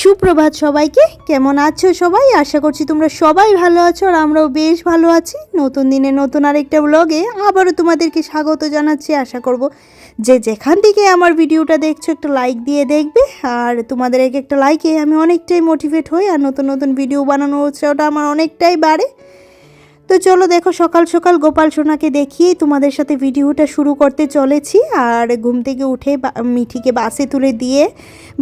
সুপ্রভাত সবাইকে, কেমন আছো সবাই? আশা করছি তোমরা সবাই ভালো আছো আর আমরাও বেশ ভালো আছি। নতুন দিনে নতুন আরেকটা ব্লগে আবারও তোমাদেরকে স্বাগত জানাচ্ছি। আশা করব যে যেখান থেকে আমার ভিডিওটা দেখছ, একটা লাইক দিয়ে দেখবে। আর তোমাদের এক একটা লাইকে আমি অনেকটাই মোটিভেট হই আর নতুন নতুন ভিডিও বানানোর উৎসাহটা আমার অনেকটাই বাড়ে। তো চলো দেখো সকাল সকাল গোপাল সোনাকে দেখিয়ে তোমাদের সাথে ভিডিওটা শুরু করতে চলেছি। আর ঘুম থেকে উঠে মিঠিকে বাসে তুলে দিয়ে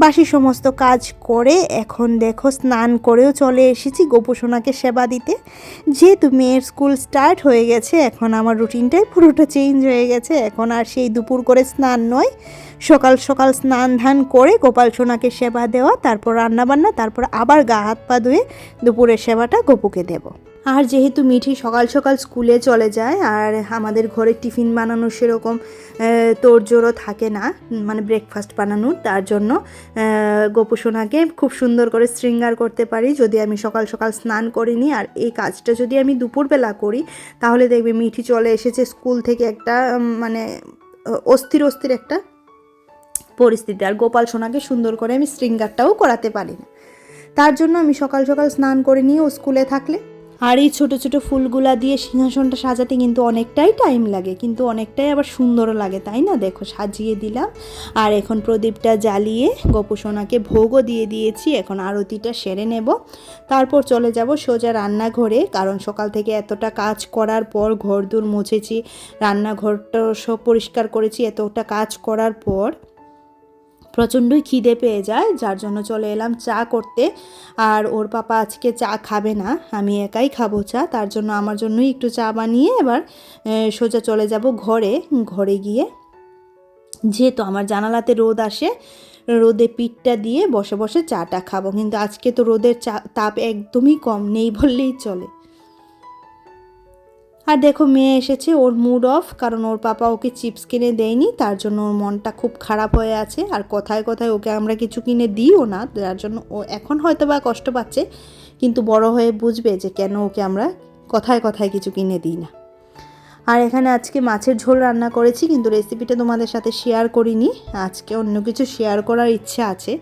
বাসি সমস্ত কাজ করে এখন দেখো স্নান করেও চলে এসেছি গোপু সোনাকে সেবা দিতে। যেহেতু মেয়ের স্কুল স্টার্ট হয়ে গেছে, এখন আমার রুটিনটাই পুরোটা চেঞ্জ হয়ে গেছে। এখন আর সেই দুপুর করে স্নান নয়। সকাল সকাল স্নান ধান করে গোপাল সোনাকে সেবা দেওয়া, তারপর রান্নাবান্না, তারপর আবার গা হাত পা ধুয়ে দুপুরের সেবাটা গোপুকে দেবো। আর যেহেতু মিঠি সকাল সকাল স্কুলে চলে যায়, আর আমাদের ঘরে টিফিন বানানোর সেরকম তোড়জোড়ও থাকে না মানে ব্রেকফাস্ট বানানোর তার জন্য গোপুসোনাকে খুব সুন্দর করে শৃঙ্গার করতে পারি, যদি আমি সকাল সকাল স্নান করিনি, আর এই কাজটা যদি আমি দুপুরবেলা করি, তাহলে দেখবে মিঠি চলে এসেছে স্কুল থেকে একটা মানে অস্থির অস্থির একটা পরিস্থিতি, আর গোপাল সোনাকে সুন্দর করে আমি শৃঙ্গারটাও করাতে পারি না। তার জন্য আমি সকাল সকাল স্নান করে নিয়ে ও স্কুলে থাকলে। আর এই ছোটো ছোটো ফুলগুলা দিয়ে সিংহাসনটা সাজাতে কিন্তু অনেকটাই টাইম লাগে, কিন্তু অনেকটাই আবার সুন্দরও লাগে, তাই না? দেখো, সাজিয়ে দিলাম। আর এখন প্রদীপটা জ্বালিয়ে গোপুসোনাকে ভোগও দিয়ে দিয়েছি, এখন আরতিটা সেরে নেব। তারপর চলে যাব সোজা রান্নাঘরে, কারণ সকাল থেকে এতটা কাজ করার পর ঘর দূর মুছেছি রান্নাঘরটা সব পরিষ্কার করেছি, এতটা কাজ করার পর প্রচণ্ডই খিদে পেয়ে যায়, যার জন্য চলে এলাম চা করতে। আর ওর পাপা আজকে চা খাবে না, আমি একাই খাব চা, তার জন্য আমার জন্যই একটু চা বানিয়ে এবার সোজা চলে যাব ঘরে ঘরে গিয়ে। যেহেতু আমার জানালাতে রোদ আসে, রোদে পিঠটা দিয়ে বসে বসে চাটা খাব, কিন্তু আজকে তো রোদের চা, তাপ একদমই কম, নেই বললেই চলে। আর দেখো, মেয়ে এসেছে, ওর মুড অফ কারণ ওর পাপা ওকে চিপস কিনে দেয়নি, তার জন্য ওর মনটা খুব খারাপ হয়ে আছে। আর কথায় কথায় ওকে আমরা কিছু কিনে দিইও না, যার জন্য ও এখন হয়তো বা কষ্ট পাচ্ছে, কিন্তু বড় হয়ে বুঝবে যে কেন ওকে আমরা কথায় কথায় কিছু কিনে দিই না। আর এখানে আজকে মাছের ঝোল রান্না করেছি, কিন্তু রেসিপিটা তোমাদের সাথে শেয়ার করিনি, আজকে অন্য কিছু শেয়ার করার ইচ্ছে আছে।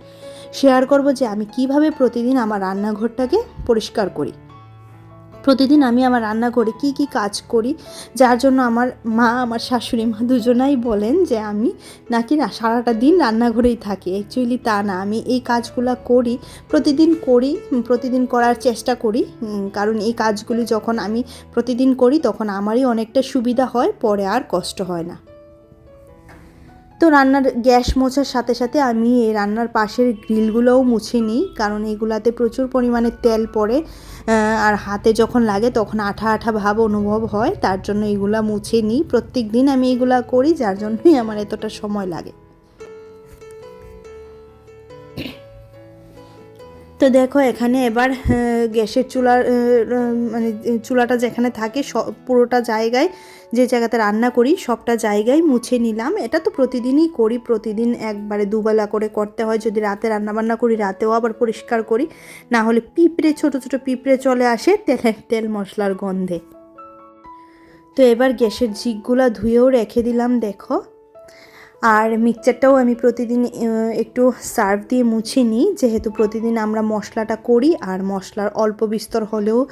শেয়ার করব যে আমি কীভাবে প্রতিদিন আমার রান্নাঘরটাকে পরিষ্কার করি। প্রতিদিন আমি আমার রান্না করে কি কি কাজ করি, যার জন্য আমার মা, আমার শাশুড়ি মা দুজনাই বলেন যে আমি নাকি না সারাটা দিন রান্নাঘরেই থাকি। অ্যাকচুয়ালি তা না, আমি এই কাজগুলো করি, প্রতিদিন করি প্রতিদিন করার চেষ্টা করি কারণ এই কাজগুলি যখন আমি প্রতিদিন করি তখন আমারই অনেকটা সুবিধা হয়, পরে আর কষ্ট হয় না। তো রান্নার গ্যাস মোছার সাথে সাথে আমি এই রান্নার পাশের গ্রিলগুলোও মুছে নিই, কারণ এগুলাতে প্রচুর পরিমাণে তেল পড়ে আর হাতে যখন লাগে তখন আঠা আঠা ভাব অনুভব হয়, তার জন্য এগুলা মুছে নিই। প্রত্যেক দিন আমি এগুলা করি, যার জন্যই আমার এতটা সময় লাগে। তো দেখো, এখানে এবার গ্যাসের চুলার মানে চুলাটা যেখানে থাকে সব পুরোটা জায়গায় যে জায়গাতে রান্না করি, সবটা জায়গায় মুছে নিলাম। এটা তো প্রতিদিনই করি, প্রতিদিন একবারে দুবেলা করে করতে হয়। যদি রাতে রান্না বান্না করি, রাতেও আবার পরিষ্কার করি। না হলে পিঁপড়ে, ছোট ছোট পিঁপড়ে চলে আসে তেলের তেল মশলার গন্ধে। তো এবার গ্যাসের ঝিকগুলা ধুয়েও রেখে দিলাম, দেখো। আর মিক্সচারটাও আমি প্রতিদিন একটু সার্ফ দিয়ে মুছে নিই। যেহেতু প্রতিদিন আমরা মশলাটা করি, আর মশলার অল্প বিস্তর হলেও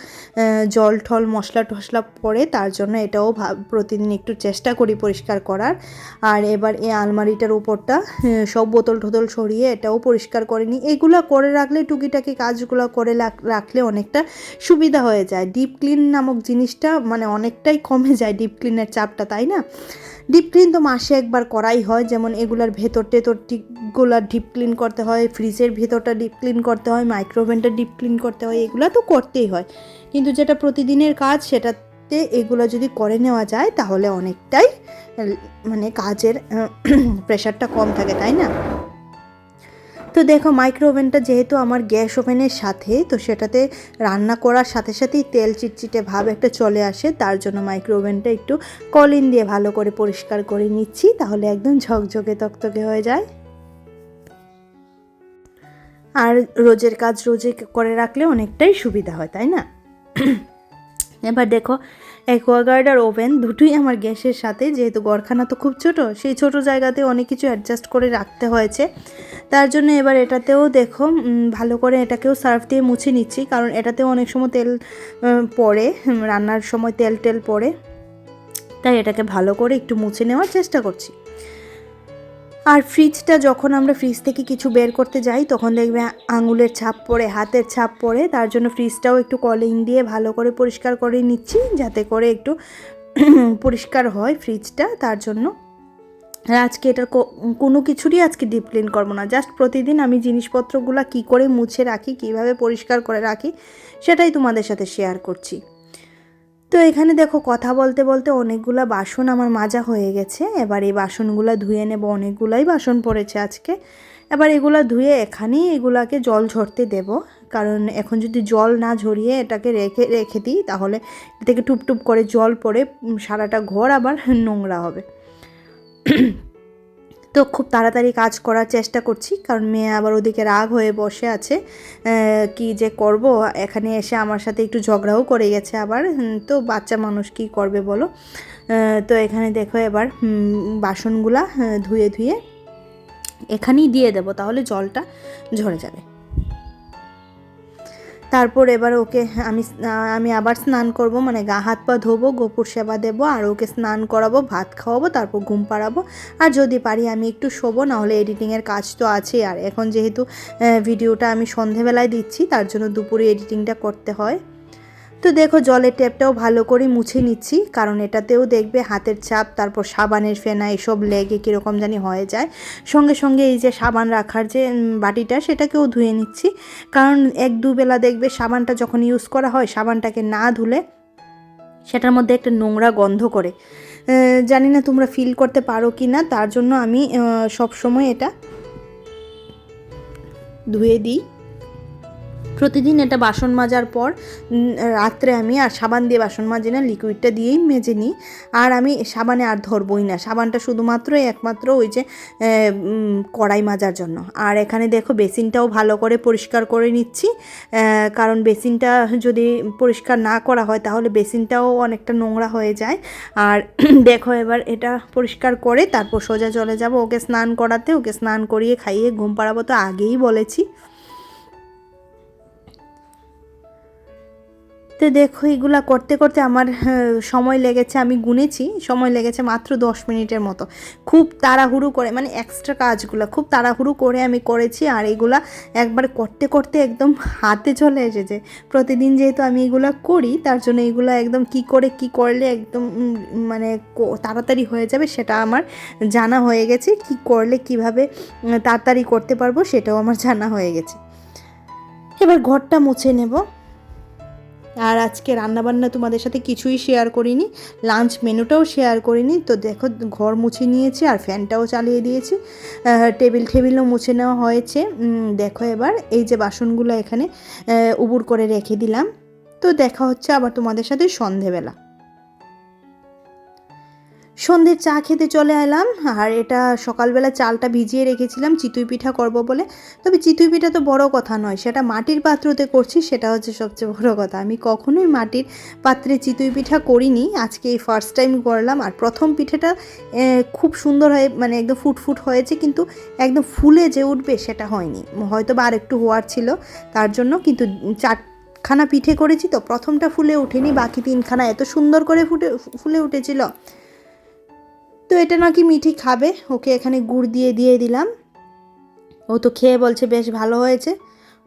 জল ঠল, মশলা টশলা পড়ে, তার জন্য এটাও প্রতিদিন একটু চেষ্টা করি পরিষ্কার করার। আর এবার এই আলমারিটার উপরটা সব বোতল টোতল সরিয়ে এটাও পরিষ্কার করে নিই। এগুলো করে রাখলে, টুকিটাকি কাজগুলো করে রাখ- রাখলে অনেকটা সুবিধা হয়ে যায়। ডিপ ক্লিন নামক জিনিসটা মানে অনেকটাই কমে যায়, ডিপ ক্লিনের চাপটা, তাই না? ডিপ ক্লিন তো মাসে একবার করাই হয়। যেমন এগুলার ভেতর টেতরটিগুলা ডিপ ক্লিন করতে হয় ফ্রিজের ভেতরটা ডিপ ক্লিন করতে হয় মাইক্রোওভেনটা ডিপ ক্লিন করতে হয়, এগুলো তো করতেই হয়। কিন্তু যেটা প্রতিদিনের কাজ, সেটাতে এগুলো যদি করে নেওয়া যায়, তাহলে অনেকটাই মানে কাজের প্রেশারটা কম থাকে, তাই না? তো দেখো মাইক্রো ওভেনটা যেহেতু আমার গ্যাস ওভেনের সাথে, তো সেটাতে রান্না করার সাথে সাথেই তেল চিটচিটে ভাব একটা চলে আসে, তার জন্য মাইক্রো ওভেনটা একটু কলিন দিয়ে ভালো করে পরিষ্কার করে নিচ্ছি, তাহলে একদম ঝকঝকে তকতকে হয়ে যায়। আর রোজের কাজ রোজে করে রাখলে অনেকটাই সুবিধা হয়, তাই না? এবার দেখো অ্যাকোয়াগার্ড আর ওভেন দুটোই আমার গ্যাসের সাথে, যেহেতু গড়খানা তো খুব ছোট, সেই ছোট জায়গাতে অনেক কিছু অ্যাডজাস্ট করে রাখতে হয়েছে। তার জন্য এবার এটাতেও দেখো ভালো করে এটাকেও সার্ফ দিয়ে মুছে নিচ্ছি, কারণ এটাতেও অনেক সময় তেল পড়ে রান্নার সময় তেল টেল পড়ে। তাই এটাকে ভালো করে একটু মুছে নেওয়ার চেষ্টা করছি। আর ফ্রিজটা যখন আমরা ফ্রিজ থেকে কিছু বের করতে যাই, তখন দেখবে আঙুলের ছাপ পড়ে, হাতের ছাপ পড়ে। তার জন্য ফ্রিজটাও একটু কলিং দিয়ে ভালো করে পরিষ্কার করে নিচ্ছি, যাতে করে একটু পরিষ্কার হয় ফ্রিজটা তার জন্য আর আজকে এটার কোনো কিছুরই আজকে ডিপ ক্লিন করব না। জাস্ট প্রতিদিন আমি জিনিসপত্রগুলো কী করে মুছে রাখি, কীভাবে পরিষ্কার করে রাখি, সেটাই তোমাদের সাথে শেয়ার করছি। তো এখানে দেখো কথা বলতে বলতে অনেকগুলো বাসন আমার মাজা হয়ে গেছে। এবার এই বাসনগুলো ধুয়ে নেব, অনেকগুলাই বাসন পড়েছে আজকে। এবার এগুলো ধুয়ে এখানেই এগুলাকে জল ঝরতে দেব। কারণ এখন যদি জল না ঝরিয়ে এটাকে রেখে রেখে দিই, তাহলে থেকে টুপটুপ করে জল পড়ে সারাটা ঘর আবার নোংরা হবে। তো খুব তাড়াতাড়ি কাজ করার চেষ্টা করছি, কারণ মেয়ে আবার ওদিকে রাগ হয়ে বসে আছে। কি যে করব? এখানে এসে আমার সাথে একটু ঝগড়াও করে গেছে আবার। তো বাচ্চা মানুষ কি করবে বলো? তো এখানে দেখো এবার বাসনগুলা ধুয়ে ধুয়ে এখানেই দিয়ে দেবো, তাহলে জলটা ঝরে যাবে। তারপর এবার ওকে আমি আমি আবার স্নান করব মানে গা, হাত পা ধোবো, গোপুর সেবা দেবো, আর ওকে স্নান করাবো, ভাত খাওয়াবো, তারপর ঘুম পাড়াবো। আর যদি পারি আমি একটু শোবো, নাহলে এডিটিংয়ের কাজ তো আছেই আর এখন যেহেতু ভিডিওটা আমি সন্ধেবেলায় দিচ্ছি, তার জন্য দুপুরে এডিটিংটা করতে হয়। তো দেখো জলের ট্যাপটাও ভালো করে মুছে নিচ্ছি, কারণ এটাতেও দেখবে হাতের চাপ, তারপর সাবানের ফেনা, এসব লেগে কীরকম জানি হয়ে যায়। সঙ্গে সঙ্গে এই যে সাবান রাখার যে বাটিটা, সেটাকেও ধুয়ে নিচ্ছি। কারণ এক দুবেলা দেখবে সাবানটা যখন ইউজ করা হয়, সাবানটাকে না ধুলে সেটার মধ্যে একটা নোংরা গন্ধ করে। জানি না তোমরা ফিল করতে পারো কি না তার জন্য আমি সব সময় এটা ধুয়ে দিই। প্রতিদিন এটা বাসন মাজার পর রাত্রে আমি আর সাবান দিয়ে বাসন মাজি না লিকুইডটা দিয়েই মেজে নিই। আর আমি সাবানে আর ধরবই না। সাবানটা শুধুমাত্র একমাত্র ওই যে কড়াই মাজার জন্য। আর এখানে দেখো বেসিনটাও ভালো করে পরিষ্কার করে নিচ্ছি। কারণ বেসিনটা যদি পরিষ্কার না করা হয় তাহলে বেসিনটাও অনেকটা নোংরা হয়ে যায়। আর দেখো এবার এটা পরিষ্কার করে তারপর সোজা চলে যাব। ওকে স্নান করাতে, ওকে স্নান করিয়ে খাইয়ে ঘুম পাড়াবো তো আগেই বলেছি। তো দেখো, এগুলা করতে করতে আমার সময় লেগেছে, আমি গুনেছি, সময় লেগেছে মাত্র দশ মিনিটের মতো। খুব তাড়াহুড়ো করে মানে এক্সট্রা কাজগুলো, খুব তাড়াহুড়ো করে আমি করেছি, আর এগুলা একবার করতে করতে একদম হাতে চলে এসেছে। প্রতিদিন যেহেতু আমি এগুলা করি, তার জন্য এগুলো একদম কি করে, কি করলে একদম মানে তাড়াতাড়ি হয়ে যাবে সেটা আমার জানা হয়ে গেছে, কি করলে, কীভাবে তাড়াতাড়ি করতে পারব সেটাও আমার জানা হয়ে গেছে। এবার ঘরটা মুছে নেব। আর আজকে রান্নাবান্না তোমাদের সাথে কিছুই শেয়ার করিনি লাঞ্চ মেনুটাও শেয়ার করিনি। তো দেখো, ঘর মুছে নিয়েছি আর ফ্যানটাও চালিয়ে দিয়েছি। টেবিল টেবিলও মুছে নেওয়া হয়েছে। দেখো এবার, এই যে বাসনগুলো এখানে উবুর করে রেখে দিলাম। তো দেখা হচ্ছে আবার তোমাদের সাথে সন্ধেবেলা। সন্ধ্যের চা খেতে চলে এলাম। আর এটা সকালবেলা চালটা ভিজিয়ে রেখেছিলাম, চিতুই পিঠা করব বলে। তবে চিতুই পিঠা তো বড় কথা নয়, সেটা মাটির পাত্রতে করছি, সেটা হচ্ছে সবচেয়ে বড় কথা। আমি কখনোই মাটির পাত্রে চিতুই পিঠা করিনি, আজকে এই ফার্স্ট টাইম করলাম। আর প্রথম পিঠেটা খুব সুন্দর হয়ে মানে একদম ফুটফুট হয়েছে, কিন্তু একদম ফুলে যে উঠবে সেটা হয়নি। হয়তো বা আর একটু হওয়ার ছিল, তার জন্য কিন্তু চারখানা পিঠে করেছি, তো প্রথমটা ফুলে ওঠেনি, বাকি তিনখানা এত সুন্দর করে ফুটে, ফুলে উঠেছিল। তো এটা নাকি মিঠি খাবে? ওকে এখানে গুড় দিয়ে দিয়ে দিলাম। ও তো খেয়ে বলছে, বেশ ভালো হয়েছে।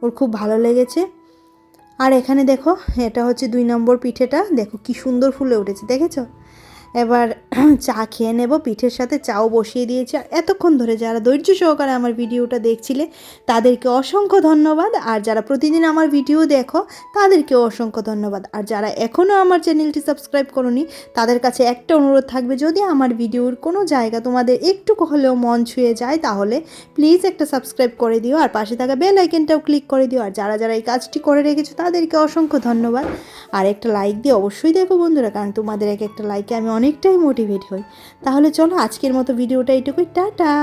ওর খুব ভালো লেগেছে। আর এখানে দেখো, এটা হচ্ছে দুই নম্বর পিঠেটা। দেখো কি সুন্দর ফুলে উঠেছে, দেখেছ? এবার চা খেয়ে নেব, পিঠের সাথে চাও বসিয়ে দিয়েছি। আর এতক্ষণ ধরে যারা ধৈর্য সহকারে আমার ভিডিওটা দেখছিলে, তাদেরকে অসংখ্য ধন্যবাদ। আর যারা প্রতিদিন আমার ভিডিও দেখো তাদেরকে অসংখ্য ধন্যবাদ। আর যারা এখনও আমার চ্যানেলটি সাবস্ক্রাইব করনি, তাদের কাছে একটা অনুরোধ থাকবে, যদি আমার ভিডিওর কোনো জায়গা তোমাদের একটু হলেও মন ছুঁয়ে যায়, তাহলে প্লিজ একটা সাবস্ক্রাইব করে দিও। আর পাশে থাকা বেল আইকনটাও ক্লিক করে দিও। আর যারা যারা এই কাজটি করে রেখেছো, তাদেরকে অসংখ্য ধন্যবাদ। আর একটা লাইক দিয়ে অবশ্যই দেখো বন্ধুরা, কারণ তোমাদের এক একটা লাইকে আমি অনেকটাই মোটিভেট হই। তাহলে চলো আজকের মতো ভিডিওটা এটুকুই। টাটা!